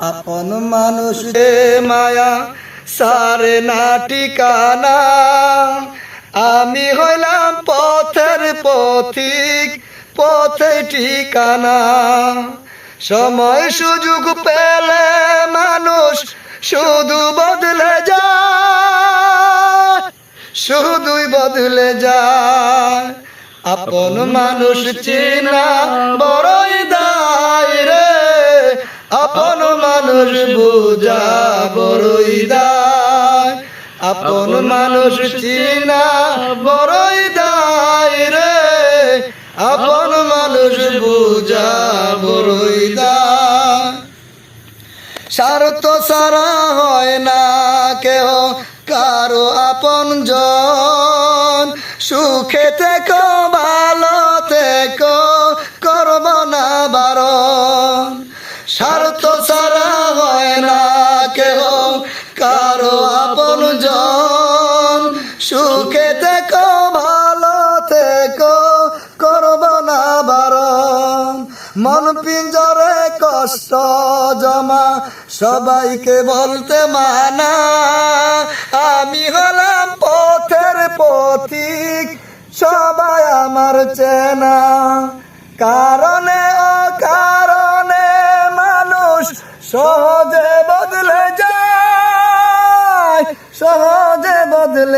আপন মানুষ মায়া সারে না ঠিকানা। আমি হইলাম পথের পথিক, পথে ঠিকানা। সময় সুযোগ পেলে মানুষ শুধু বদলে যায়, শুধুই বদলে যায়। আপন মানুষ চেনা বড়ই দায় রে। আপন মানুষ বোঝা বড়ই দায়। আপন মানুষ চেনা বড়ই দায় রে। আপন মানুষ বোঝা বড়ই দায়। স্বার্থ সারা হয় না কেহ কারও আপন জন সুখে থেকো সুখে থেকো ভালো থেকো, করব না বারণ। মন পিঞ্জরে কষ্ট জমা, সবাইকে বলতে মানা। আমি হলাম পথের পথিক, সবাই আমার চেনা। কারণে কারণে মানুষ সহজে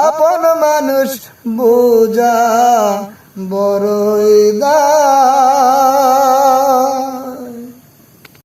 আপন মানুষ বোঝা বড়ই দায়